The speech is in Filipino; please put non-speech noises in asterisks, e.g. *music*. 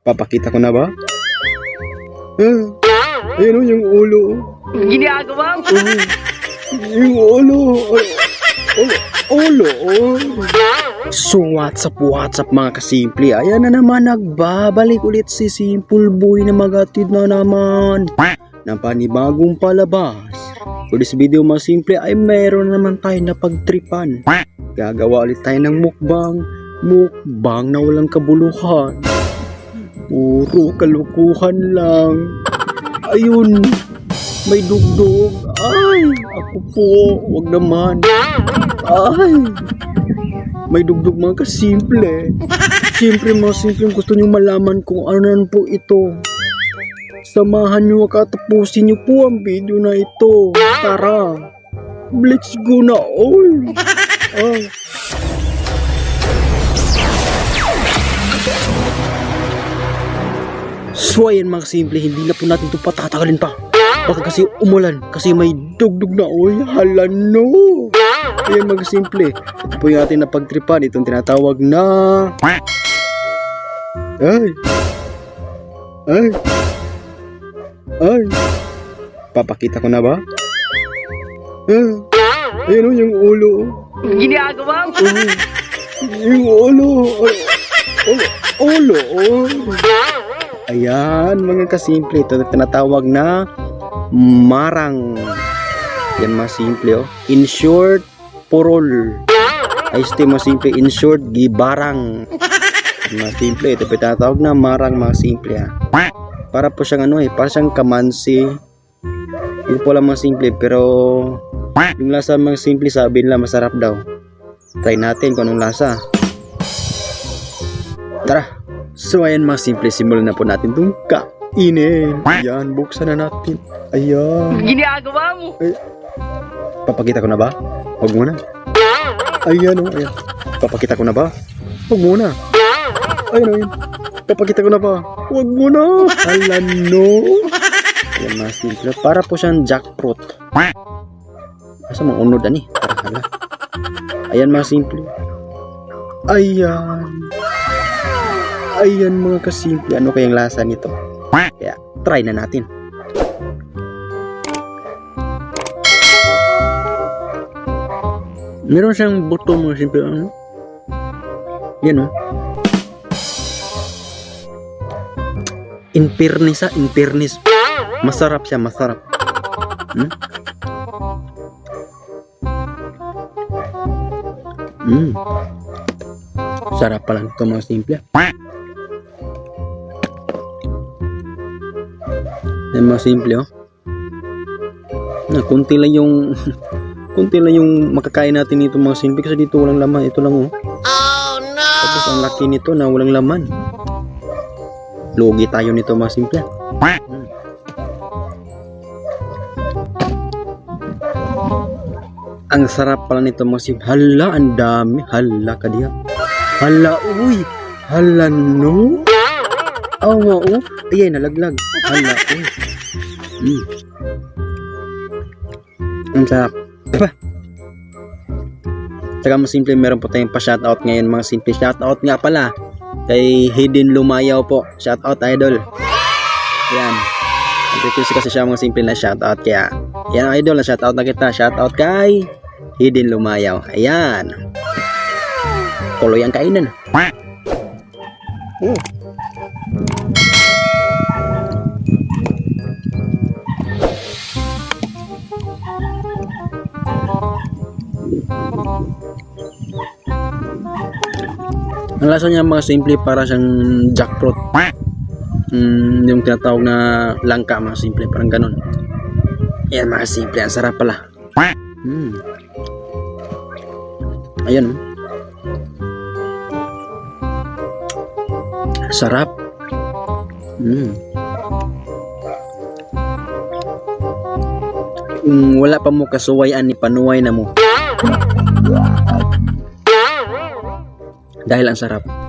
Papakita ko na ba? Ah, ayun o, yung ulo. Ginagawa mo? Oh, yung ulo. Ulo. Ulo. Oh. So what's up, what's up mga kasimple? Ayan na naman, nagbabalik ulit si Simple Boy na magatid na naman ng panibagong palabas. For this video mga simple ay mayroon na naman tayo na pagtripan. Gagawa ulit tayo ng mukbang. Mukbang na walang kabuluhan. Puro kalukuhan lang. Ayun, may dugdog. Ay, ako po, wag naman. Ay, may dugdog mga kasimple. Siyempre mga simple gusto nyo malaman kung ano nan po ito. Samahan nyo at tapusin nyo po ang video na ito. Tara, let's go na all. Ah. So ayan mga simple, hindi na po natin ito patatagalin pa. Baka kasi umulan, kasi may dugdug na oy, hala no. Ayan mga simple, ito po yung ating napagtripan, itong tinatawag na... Ay! Ay! Ay! Papakita ko na ba? Ah, ayun o, yung ulo. Ginagawa mo? Oh, yung ulo. Ulo. Ulo. Oh. Ayan, mga kasimple. Ito na tinatawag na marang. Yan mga simple, oh. In short, purol. Ay, este mga simple. In short, gibarang. Mga simple. Ito pa tinatawag na marang mga simple, ha. Para po siyang ano eh, para siyang kamansi. Ito po lang mga simple, pero yung lasa mga simple sabi nila masarap daw. Try natin kung anong lasa. Tara! So ayan mga simple, simulan na po natin itong kainin. Ayan, buksan na natin. Ayan. Ginagawa mo? Papakita ko na ba? Huwag muna. Ayan o, ayan. Papakita ko na ba? Huwag muna. Ayan o, ayan. Papakita ko na ba? Huwag muna. Hala no. Ayan mga simple. Para po siyang jackfruit. Asa mga unod ani? Para hala. Ayan mga simple. Ayan. Ayan mga kasimple. Ano kayang lasa nito? Kaya try na natin. Meron siyang buto mga simple. Ano? Yan o. In fairness ha, in. Masarap siya, masarap. Hmm? Mm. Sarap pala nito mga simple. Yan mga simple oh. Na, kunti lang yung *laughs* kunti lang yung makakain natin nito mga simple kasi dito walang laman. Ito lang oh. Oh no! Tapos ang laki nito na walang laman. Lugi tayo nito mga simple. Mm. Ang sarap pala nito mga simple. Hala, ang dami. Hala ka diya. Hala, uy. Hala, no. Awa, oh. Ayan, nalaglag. Hala, uy. Mm. Ang sarap. Pa. Saka mga simple, meron po tayong pa-shoutout ngayon mga simple. Shoutout nga pala kay Hayden Lumayaw po. Shoutout idol. Yan. Nag-request kasi siya mga simple na shoutout. Kaya, yan idol, na shoutout na kita. Shoutout kay Hayden Lumayaw. Ayan. Tuloy ang kainan. Oh. Ang lasa niya mga simple para siyang jackfruit. Mm, yung tinatawag na langka mga simple, parang ganun. Yan mga simple, ang sarap pala. Mm. Ayan oh. Sarap. Mm. Kung wala pa mo kasuwayan ni panuway na mo. Dahil ang sarap.